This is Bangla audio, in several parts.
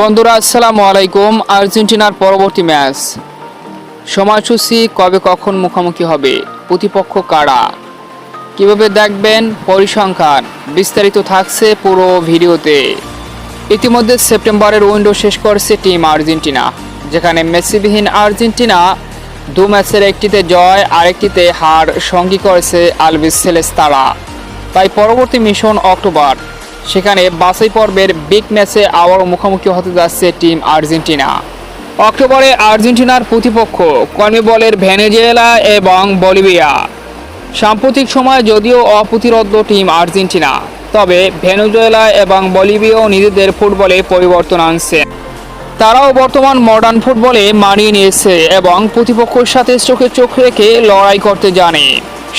বন্ধুরা, আসসালামু আলাইকুম। আর্জেন্টিনার পরবর্তী ম্যাচ। সময়সূচি কবে কখন মুখোমুখি হবে? প্রতিপক্ষ কারা? কীভাবে দেখবেন পরিসংখ্যান? বিস্তারিত থাকছে পুরো ভিডিওতে। ইতিমধ্যে সেপ্টেম্বরের উইন্ডো শেষ করছে টিম আর্জেন্টিনা, যেখানে মেসিবিহীন আর্জেন্টিনা দু ম্যাচের একটিতে জয়, আরেকটিতে হার সঙ্গী করেছে আলভিস সেলেস্তারা। তাই পরবর্তী মিশন অক্টোবর। সেখানে বাছাই পর্বের বিগ ম্যাচে আবারও মুখোমুখি হতে যাচ্ছে টিম আর্জেন্টিনা। অক্টোবরে আর্জেন্টিনার প্রতিপক্ষ কর্মীবলের ভেনেজুয়েলা এবং বলিভিয়া। সাম্প্রতিক সময়ে যদিও অপ্রতিরোধ্য টিম আর্জেন্টিনা, তবে ভেনেজুয়েলা এবং বলিভিয়াও নিজেদের ফুটবলে পরিবর্তন আনছে। তারাও বর্তমান মডার্ন ফুটবলে মানিয়ে নিয়েছে এবং প্রতিপক্ষের সাথে চোখে চোখ রেখে লড়াই করতে জানে।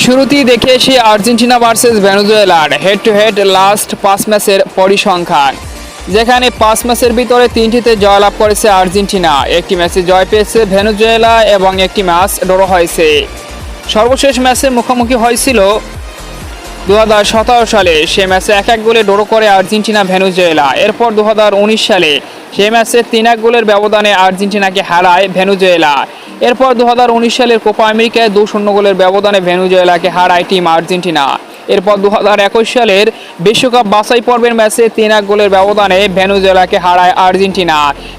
শুরুতেই দেখে এসে আর্জেন্টিনা ভার্সেস ভেনেজুয়েলার হেড টু হেড লাস্ট পাঁচ ম্যাচের পরিসংখ্যান। যেখানে পাঁচ ম্যাচের ভিতরে তিনটিতে জয়লাভ করেছে আর্জেন্টিনা। একটি ম্যাচে জয় পেয়েছে ভেনেজুয়েলা এবং একটি ম্যাচ ড্র হয়েছে। সর্বশেষ ম্যাচে মুখোমুখি হয়েছিল দু হাজার সতেরো সালে। সে ম্যাচে এক এক গোলে ড্র করে আর্জেন্টিনা ভেনুজুয়েলা এরপর দু হাজার উনিশ সালে সে ম্যাচে তিন এক গোলের ব্যবধানে আর্জেন্টিনাকে হারায় ভেনুজুয়েলা। এরপর দু হাজার উনিশ সালের কোপা আমেরিকায় দু শূন্য গোলের ব্যবধানে ভেনুজুয়েলাকে হারায় টিম আর্জেন্টিনা। এরপর দু হাজার একুশ সালের বিশ্বকাপ বাছাই পর্বের ম্যাচে তিন এক গোলের ব্যবধানে ভেনুজুয়েলাকে হারায় আর্জেন্টিনা।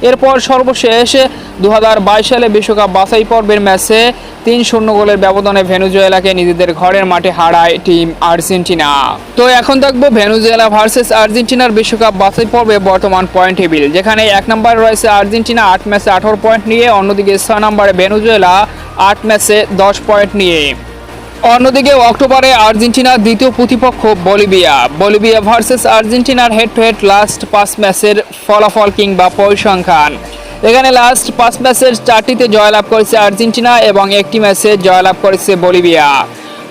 এরপর সর্বশেষ দু হাজার বাইশ সালে বিশ্বকাপ বাছাই পর্বের ম্যাচে তিন শূন্য গোলের ব্যবধানে ভেনুজুয়েলাকে নিজেদের ঘরের মাঠে হারায় টিম আর্জেন্টিনা। তো এখন দেখব ভেনুজুয়েলা ভার্সেস আর্জেন্টিনার বিশ্বকাপ বাছাই পর্বে বর্তমান পয়েন্ট টেবিল, যেখানে এক নম্বরে রয়েছে আর্জেন্টিনা আট ম্যাচে আঠারো পয়েন্ট নিয়ে, অন্যদিকে ছয় নম্বরে ভেনুজুয়েলা আট ম্যাচে দশ পয়েন্ট নিয়ে। অন্যদিকে অক্টোবরে আর্জেন্টিনার দ্বিতীয় প্রতিপক্ষ বলিভিয়া। বলিভিয়া ভার্সেস আর্জেন্টিনার হেড টু হেড লাস্ট পাঁচ ম্যাচের ফলাফল কিংবা পরিসংখ্যান। এখানে লাস্ট পাঁচ ম্যাচের চারটিতে জয়লাভ করেছে আর্জেন্টিনা এবং একটি ম্যাচে জয়লাভ করেছে বলিভিয়া।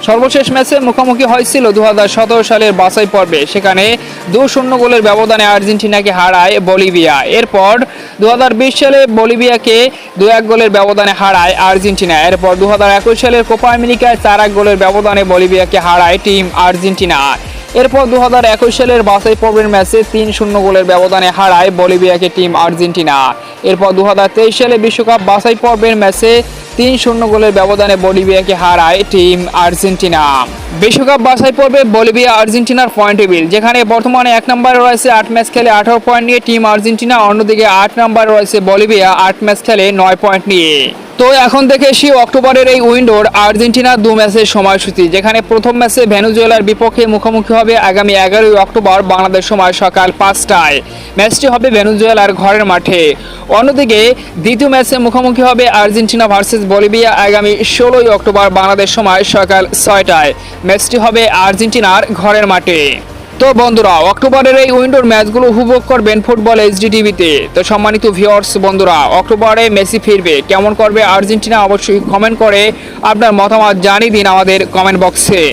সর্বশেষ ম্যাচে মুখোমুখি হয়েছিল দু হাজার সতেরো সালের বাছাই পর্বে। সেখানে দু শূন্য গোলের ব্যবধানে আর্জেন্টিনাকে হারায় বলিভিয়া। এরপর দু হাজার বিশ সালে বলিভিয়াকে দু এক গোলের ব্যবধানে হারায় আর্জেন্টিনা। এরপর দু হাজার একুশ সালের কোপা আমেরিকায় চার এক গোলের ব্যবধানে বলিভিয়াকে হারায় টিম আর্জেন্টিনা। এরপর দু হাজার একুশ সালের বাছাই পর্বের ম্যাচে তিন শূন্য গোলের ব্যবধানে হারায় বলিভিয়াকে টিম আর্জেন্টিনা। এরপর দু হাজার তেইশ সালে বিশ্বকাপ বাছাই পর্বের ম্যাচে তিন শূন্য গোলের ব্যবধানে বলিভিয়াকে হারায় টিম আর্জেন্টিনা। বিশ্বকাপ বাছাই পর্বে বলিভিয়া আর্জেন্টিনার পয়েন্ট টেবিল, যেখানে বর্তমানে এক নম্বরে রয়েছে আট ম্যাচ খেলে আঠারো পয়েন্ট নিয়ে টিম আর্জেন্টিনা, অন্যদিকে আট নম্বরে রয়েছে বলিভিয়া, আট ম্যাচ খেলে নয় পয়েন্ট নিয়ে। তো এখন দেখে এসি অক্টোবরের এই উইন্ডোর আর্জেন্টিনা দু ম্যাচের সময়সূচি, যেখানে প্রথম ম্যাচে ভেনুজুয়েলার বিপক্ষে মুখোমুখি হবে আগামী এগারোই অক্টোবর বাংলাদেশ সময় সকাল পাঁচটায়। ম্যাচটি হবে ভেনুজুয়েলার ঘরের মাঠে। অন্যদিকে দ্বিতীয় ম্যাচে মুখোমুখি হবে আর্জেন্টিনা ভার্সেস বলিভিয়া আগামী ষোলোই অক্টোবর বাংলাদেশ সময় সকাল ছয়টায়। ম্যাচটি হবে আর্জেন্টিনার ঘরের মাঠে। তো বন্ধুরা, অক্টোবরের এই উইন্ডোর ম্যাচগুলো উপভোগ করবেন ফুটবল এইচডি টিভিতে তো সম্মানিত ভিউয়ার্স, বন্ধুরা, অক্টোবরে মেসি ফিরবে। কেমন করবে আর্জেন্টিনা অবশ্যই কমেন্ট করে আপনার মতামত জানিয়ে দিন আমাদের কমেন্ট বক্সে।